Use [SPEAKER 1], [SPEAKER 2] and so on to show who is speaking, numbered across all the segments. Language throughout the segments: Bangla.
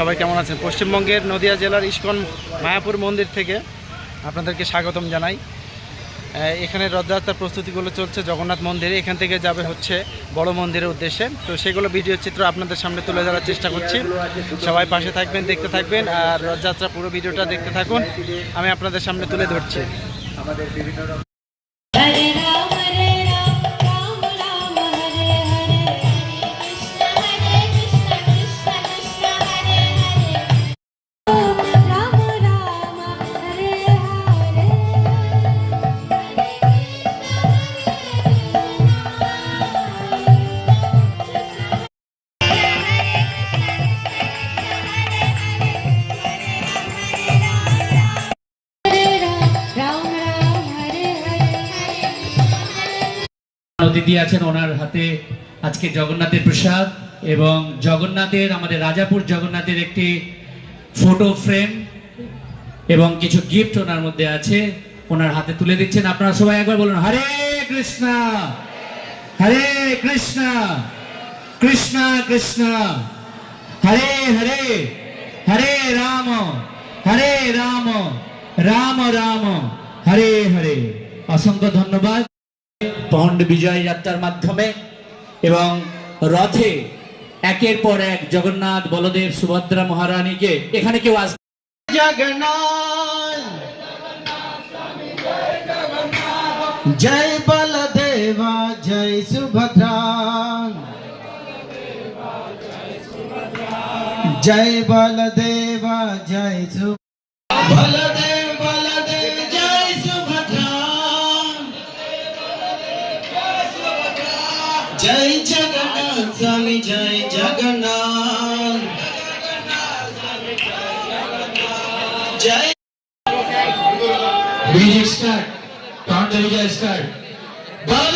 [SPEAKER 1] সবাই কেমন আছেন পশ্চিমবঙ্গের নদিয়া জেলার ইস্কন মায়াপুর মন্দির থেকে আপনাদেরকে স্বাগতম জানাই এখানে রথযাত্রার প্রস্তুতিগুলো চলছে জগন্নাথ মন্দিরে এখান থেকে যাবে হচ্ছে বড় মন্দিরের উদ্দেশ্যে তো সেগুলো ভিডিও চিত্র আপনাদের সামনে তুলে ধরার চেষ্টা করছি সবাই পাশে থাকবেন দেখতে থাকবেন আর রথযাত্রা পুরো ভিডিওটা দেখতে থাকুন আমি আপনাদের সামনে তুলে ধরছি আমাদের বিভিন্ন দিদি আছেন ওনার হাতে আজকে জগন্নাথের প্রসাদ এবং জগন্নাথের আমাদের রাজাপুর জগন্নাথের একটি ফটো ফ্রেম এবং কিছু গিফট ওনার মধ্যে আছে ওনার হাতে তুলে দিচ্ছেন আপনারা সবাই একবার বলুন হরে কৃষ্ণা হরে কৃষ্ণা কৃষ্ণা কৃষ্ণা হরে হরে হরে রাম হরে রাম রাম রাম হরে হরে অসংখ্য ধন্যবাদ পণ্ড বিজয় যাত্রার মাধ্যমে এবং রথে একের পর এক জগন্নাথ বলদেব সুভদ্রা মহারানীকে এখানে কেউ আস
[SPEAKER 2] জয় বলদেব জয় সুভদ্রা জয় বলদেব জয় সুভদ্রা বলদেব जय जगन्नाथ स्वामी जय जगन्नाथ जय music start counter Vijay start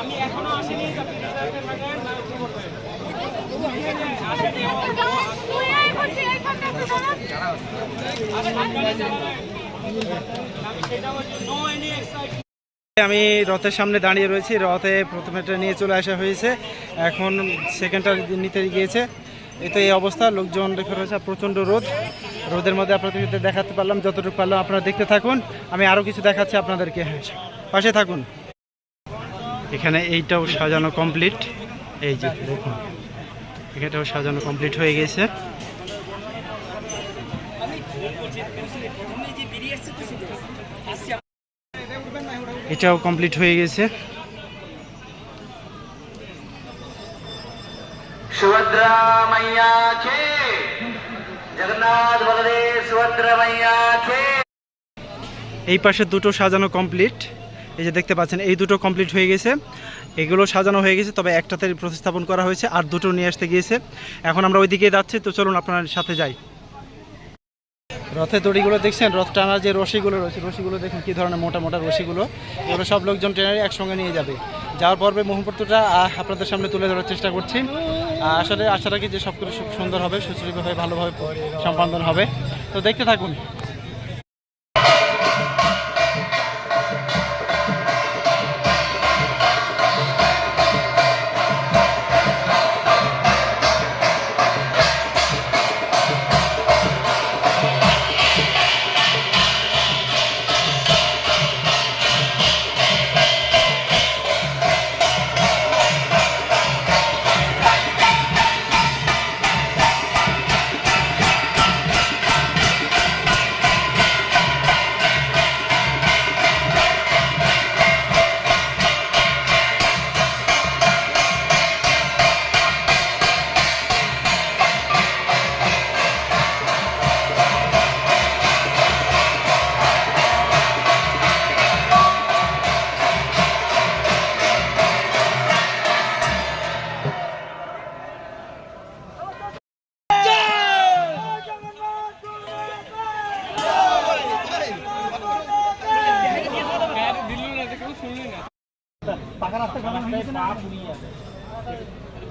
[SPEAKER 1] আমি এখনো আসিনি আমি রথের সামনে দাঁড়িয়ে রয়েছি রথে প্রথমেটা নিয়ে চলে আসা হয়েছে এখন সেকেন্ডটা নিতে গিয়েছে এতে এই অবস্থা লোকজন দেখে রয়েছে প্রচণ্ড রোদ রোদের মধ্যে আপনাদেরকে দেখাতে পারলাম যতটুকু পারলাম আপনারা দেখতে থাকুন আমি আরও কিছু দেখাচ্ছি আপনাদেরকে হ্যাঁ পাশে থাকুন এখানে এইটাও সাজানো কমপ্লিট এই যে দেখুন এখানটাও সাজানো কমপ্লিট হয়ে গেছে এটাও কমপ্লিট হয়ে গেছে
[SPEAKER 2] সুভদ্রা মাইয়া জগন্নাথ বলদেব
[SPEAKER 1] এই পাশে দুটো সাজানো কমপ্লিট এই যে দেখতে পাচ্ছেন এই দুটো কমপ্লিট হয়ে গেছে এগুলো সাজানো হয়ে গেছে তবে একটাতে প্রতিস্থাপন করা হয়েছে আর দুটো নিয়ে আসতে গিয়েছে এখন আমরা ওই দিকে যাচ্ছি তো চলুন আপনার সাথে যাই রথের দড়িগুলো দেখছেন রথ টানার যে রশিগুলো রয়েছে রশিগুলো দেখুন কী ধরনের মোটা মোটা রশিগুলো এগুলো সব লোকজন ট্রেনারই একসঙ্গে নিয়ে যাবে যাওয়ার পর্বে মুহূর্তটা আপনাদের সামনে তুলে ধরার চেষ্টা করছি আসলে আশা রাখি যে সবকিছু সুন্দর হবে সুচরিতভাবে ভালোভাবে সম্পাদন হবে তো দেখতে থাকুন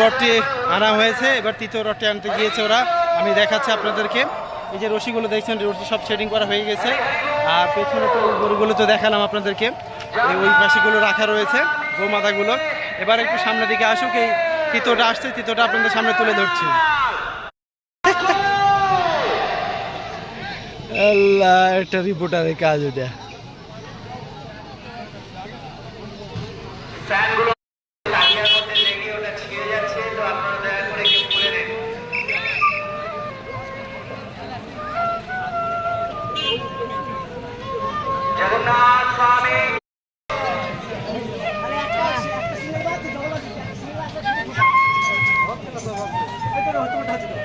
[SPEAKER 1] রডটি আনা হয়েছে এবার তৃতীয় রডটি আনতে গিয়েছে ওরা আমি দেখাচ্ছি আপনাদেরকে এই যে রশিগুলো দেখছেন রশি সব সেডিং করা হয়ে গেছে আর পেছনে তো গরুগুলো তো দেখালাম আপনাদেরকে ওই পাশেগুলো রাখা রয়েছে গোমাতাগুলো এবার একটু সামনের দিকে আসুক এই তৃতীয়টা আসছে তৃতীয়টা আপনাদের সামনে তুলে ধরছি একটা রিপোর্টারের কাজ ওটা
[SPEAKER 2] 啊，这么大。